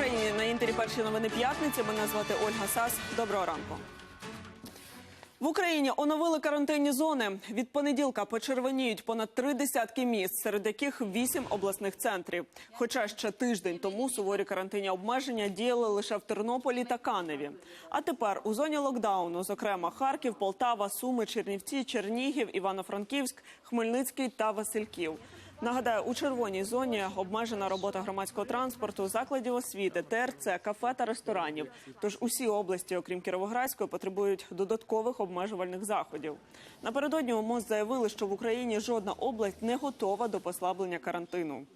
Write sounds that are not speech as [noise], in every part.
Україні на інтері перші новини п'ятниці. Мене звати Ольга Сас. Доброго ранку. В Україні оновили карантинні зони. Від понеділка почервоніють понад три десятки міст, серед яких вісім обласних центрів. Хоча ще тиждень тому суворі карантинні обмеження діяли лише в Тернополі та Каневі. А тепер у зоні локдауну, зокрема Харків, Полтава, Суми, Чернівці, Чернігів, Івано-Франківськ, Хмельницький та Васильків. Нагадаю, у червоній зоні обмежена робота громадського транспорту, закладів освіти, ТРЦ, кафе та ресторанів. Тож усі області, окрім Кіровоградської, потребують додаткових обмежувальних заходів. Напередодні у МОЗ заявили, що в Україні жодна область не готова до послаблення карантину.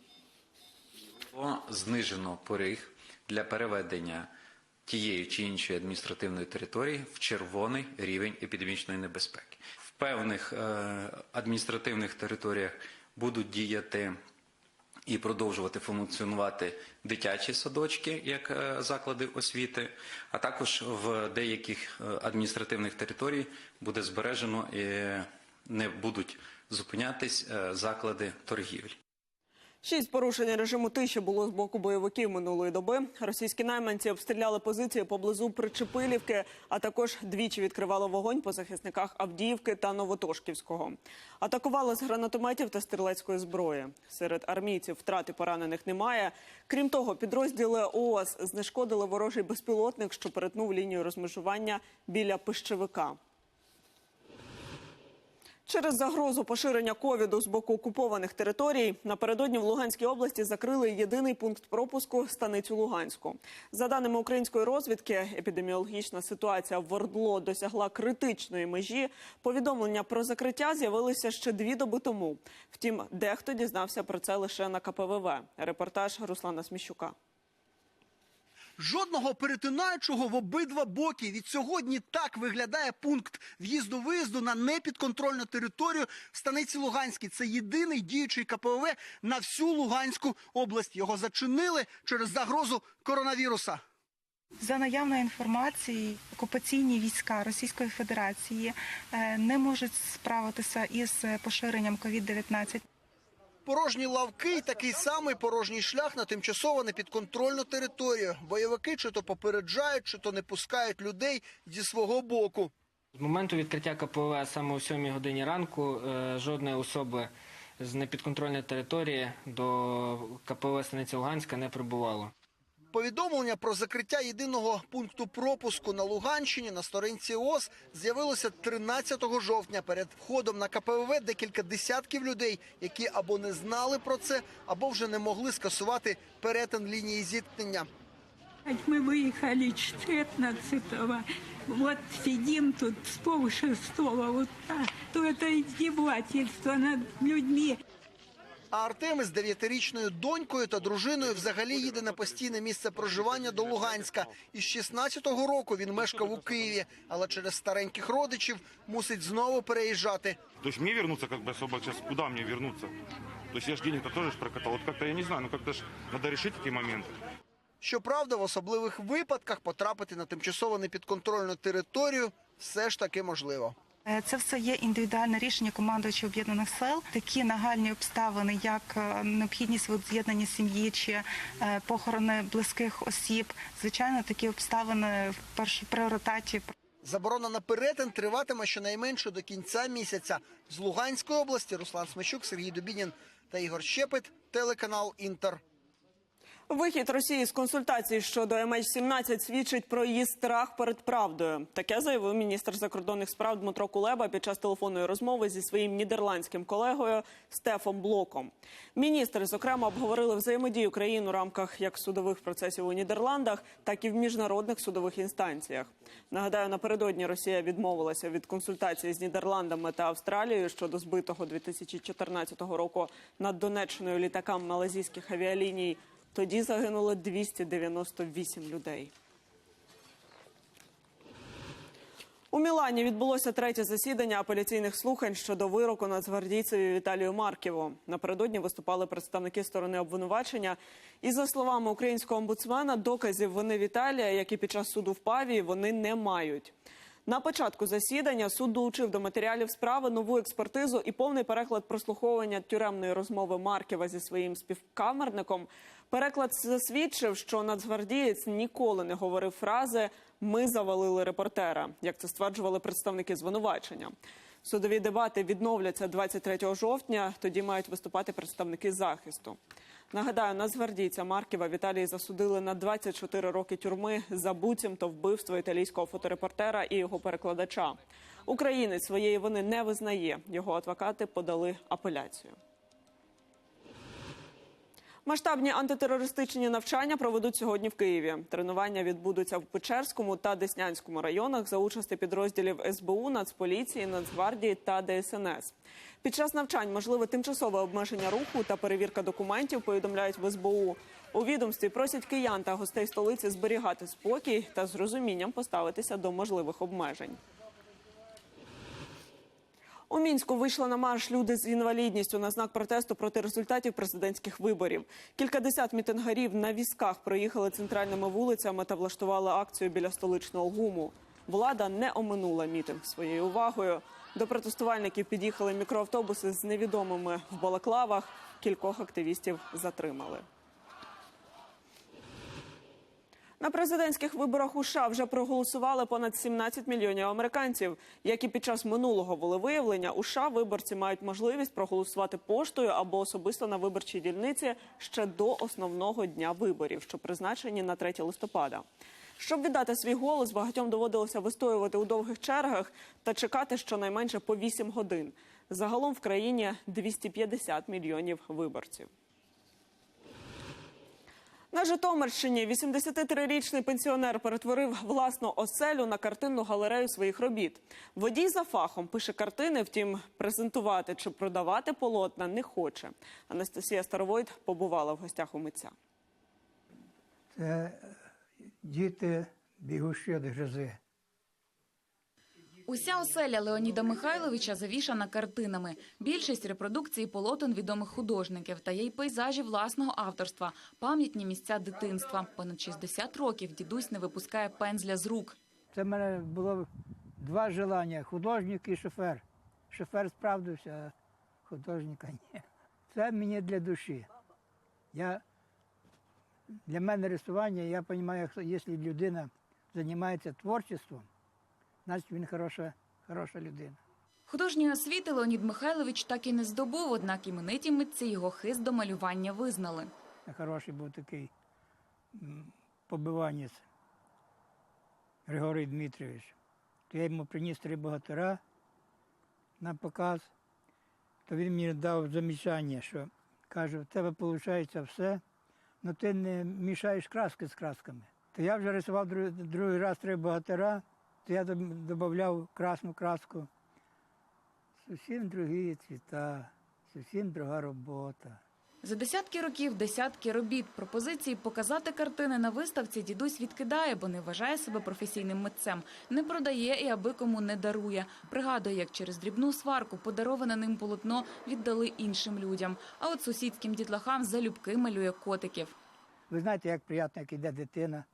Знижено поріг для переведення тієї чи іншої адміністративної території в червоний рівень епідемічної небезпеки. В певних е, адміністративних територіях будуть діяти і продовжувати функціонувати дитячі садочки як е, заклади освіти, а також в деяких е, адміністративних територій буде збережено і не будуть зупинятись е, заклади торгівлі. Шість порушень режиму тиші було з боку бойовиків минулої доби. Російські найманці обстріляли позиції поблизу Причепилівки, а також двічі відкривали вогонь по захисниках Авдіївки та Новотошківського. Атакували з гранатометів та стрілецької зброї. Серед армійців втрати поранених немає. Крім того, підрозділи ООС знешкодили ворожий безпілотник, що перетнув лінію розмежування біля Пищевика. Через загрозу поширення ковіду з боку окупованих територій напередодні в Луганській області закрили єдиний пункт пропуску станицю Луганську. За даними української розвідки, епідеміологічна ситуація в Ордло досягла критичної межі. Повідомлення про закриття з'явилися ще дві доби тому. Втім, дехто дізнався про це лише на КПВВ. Репортаж Руслана Сміщука. Жодного перетинаючого в обидва боки. Від сьогодні так виглядає пункт в'їзду-виїзду на непідконтрольну територію в станиці Луганській. Це єдиний діючий КПВ на всю Луганську область. Його зачинили через загрозу коронавіруса. За наявною інформацією, окупаційні війська Російської Федерації е, не можуть справитися із поширенням COVID-19. Порожні лавки і такий самий порожній шлях на тимчасово непідконтрольну територію. Бойовики чи то попереджають, чи то не пускають людей зі свого боку. З моменту відкриття КПВ саме о 7 годині ранку е, жодної особи з непідконтрольної території до КПВ Станиця Луганська не прибувало. Повідомлення про закриття єдиного пункту пропуску на Луганщині на сторінці ОС з'явилося 13 жовтня. Перед входом на КПВ декілька десятків людей, які або не знали про це, або вже не могли скасувати перетин лінії зіткнення. Мы выехали 14-го. Вот сидим тут с полшестого утра. То это издевательство над людьми. А Артем із дев'ятирічною донькою та дружиною взагалі їде на постійне місце проживання до Луганська. Із 16-го року він мешкав у Києві, але через стареньких родичів мусить знову переїжджати. То есть мне вернуться как бы особо сейчас, куда мне вернуться? То есть я же денег-то тоже ж прокатал. Вот как-то, я не знаю, ну как-то ж надо решить эти моменты. Щоправда, в особливих випадках потрапити на тимчасово непідконтрольну територію все ж таки можливо. Е, Це все є індивідуальне рішення командуючого об'єднаних сил. Такі нагальні обставини, як е, необхідність з'єднання сім'ї чи е, похорони близьких осіб. Звичайно, такі обставини в першій пріоритеті. Заборона на перетин триватиме щонайменше до кінця місяця. З Луганської області Руслан Смещук, Сергій Дубінін та Ігор Щепет, телеканал Інтер. Вихід Росії з консультацій щодо MH17 свідчить про її страх перед правдою. Таке заявив міністр закордонних справ Дмитро Кулеба під час телефонної розмови зі своїм нідерландським колегою Стефом Блоком. Міністри, зокрема, обговорили взаємодію країн у рамках як судових процесів у Нідерландах, так і в міжнародних судових інстанціях. Нагадаю, напередодні Росія відмовилася від консультацій з Нідерландами та Австралією щодо збитого 2014 року над Донеччиною літака малазійських авіаліній. Тоді загинуло 298 людей. У Мілані відбулося третє засідання апеляційних слухань щодо вироку нацгвардійцеві Віталію Марківу. Напередодні виступали представники сторони обвинувачення. І за словами українського омбудсмена, доказів вини Віталія, як і під час суду в Павії, вони не мають. На початку засідання суд долучив до матеріалів справи нову експертизу і повний переклад прослуховування тюремної розмови Марківа зі своїм співкамерником. Переклад засвідчив, що нацгвардієць ніколи не говорив фрази Ми завалили репортера, як це стверджували представники звинувачення. Судові дебати відновляться 23 жовтня. Тоді мають виступати представники захисту. Нагадаю, нацгвардійця Марківа Віталій засудили на 24 роки тюрми за буцімто вбивство італійського фоторепортера і його перекладача. Українець своєї вини не визнає. Його адвокати подали апеляцію. Масштабні антитерористичні навчання проведуть сьогодні в Києві. Тренування відбудуться в Печерському та Деснянському районах за участі підрозділів СБУ, Нацполіції, Нацгвардії та ДСНС. Під час навчань можливе тимчасове обмеження руху та перевірка документів. Повідомляють в СБУ. У відомстві просять киян та гостей столиці зберігати спокій та з розумінням поставитися до можливих обмежень. У мінську вийшли на марш люди з інвалідністю на знак протесту проти результатів президентських виборів. Кількадесят мітингарів на візках проїхали центральними вулицями та влаштували акцію біля столичного гуму. Влада не оминула мітинг своєю увагою. До протестувальників під'їхали мікроавтобуси з невідомими в балаклавах. Кількох активістів затримали. На президентських виборах у США вже проголосували понад 17 мільйонів американців. Як і під час минулого волевиявлення, у США виборці мають можливість проголосувати поштою або особисто на виборчій дільниці ще до основного дня виборів, що призначені на 3 листопада. Щоб віддати свій голос, багатьом доводилося вистоювати у довгих чергах та чекати щонайменше по 8 годин. Загалом в країні 250 мільйонів виборців. На Житомирщині 83-річний пенсіонер перетворив власну оселю на картинну галерею своїх робіт. Водій за фахом пише картини, втім, презентувати чи продавати полотна не хоче. Анастасія Старовойт побувала в гостях у митця. Це діти бігущі від грози. Уся оселя Леоніда Михайловича завішана картинами. Більшість репродукцій полотен відомих художників та є й пейзажі власного авторства, пам'ятні місця дитинства. Понад 60 років дідусь не випускає пензля з рук. Це в мене було два желання художник і шофер. Шофер справдився, а художника ні. Це мені для душі. Я, для мене рисування, я розумію, якщо- людина займається творчеством, значить він хороша, хороша людина. Художньої освіти Леонід Михайлович так і не здобув, однак імениті митці його хист до малювання визнали. Хороший був такий побиванець Григорій Дмитрович. То я йому приніс три богатира на показ, то він мені дав замічання, що каже, в тебе виходить все, але ти не мішаєш краски з красками. То я вже рисував другий, другий раз три богатира, то я додав красну краску. Зовсім другі цвіта, зовсім друга робота. За десятки років десятки робіт. Пропозиції показати картини на виставці дідусь відкидає, бо не вважає себе професійним митцем. Не продає і аби кому не дарує. Пригадує, як через дрібну сварку подароване ним полотно віддали іншим людям. А от сусідським дітлахам залюбки малює котиків. Ви знаєте, як приємно, як йде дитина,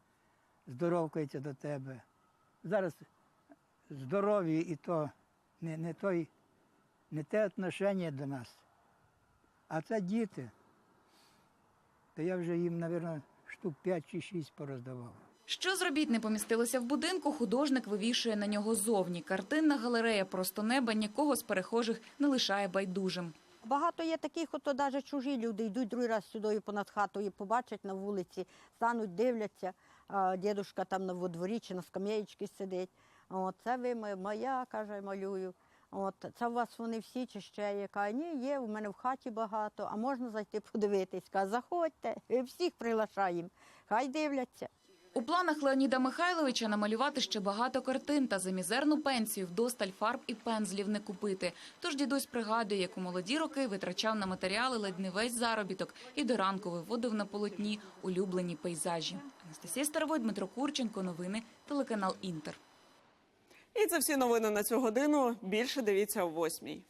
здоровкається до тебе. Зараз здоров'я і то не, не, той, не те отношення до нас. А це діти. То я вже їм, мабуть, штук 5 чи 6 пороздавав. Що з робіт не помістилося в будинку, художник вивішує на нього зовні. Картинна галерея просто неба нікого з перехожих не лишає байдужим. Багато є таких, ото навіть чужі люди йдуть другий раз сюди понад хатою, побачать на вулиці, стануть, дивляться, а дідусь там на дворі чи на скам'яєчці сидить. От, це ви моя, каже, малюю. От, це у вас вони всі чи ще яка? Ні, є, у мене в хаті багато, а можна зайти подивитись. Каже, заходьте, [laughs] всіх приглашаємо, хай дивляться. У планах Леоніда Михайловича намалювати ще багато картин та за мізерну пенсію вдосталь фарб і пензлів не купити. Тож дідусь пригадує, як у молоді роки витрачав на матеріали ледь не весь заробіток і до ранку виводив на полотні улюблені пейзажі. Анастасія Старовой, Дмитро Курченко. Новини телеканал Інтер. І це всі новини на цю годину. Більше дивіться о восьмій.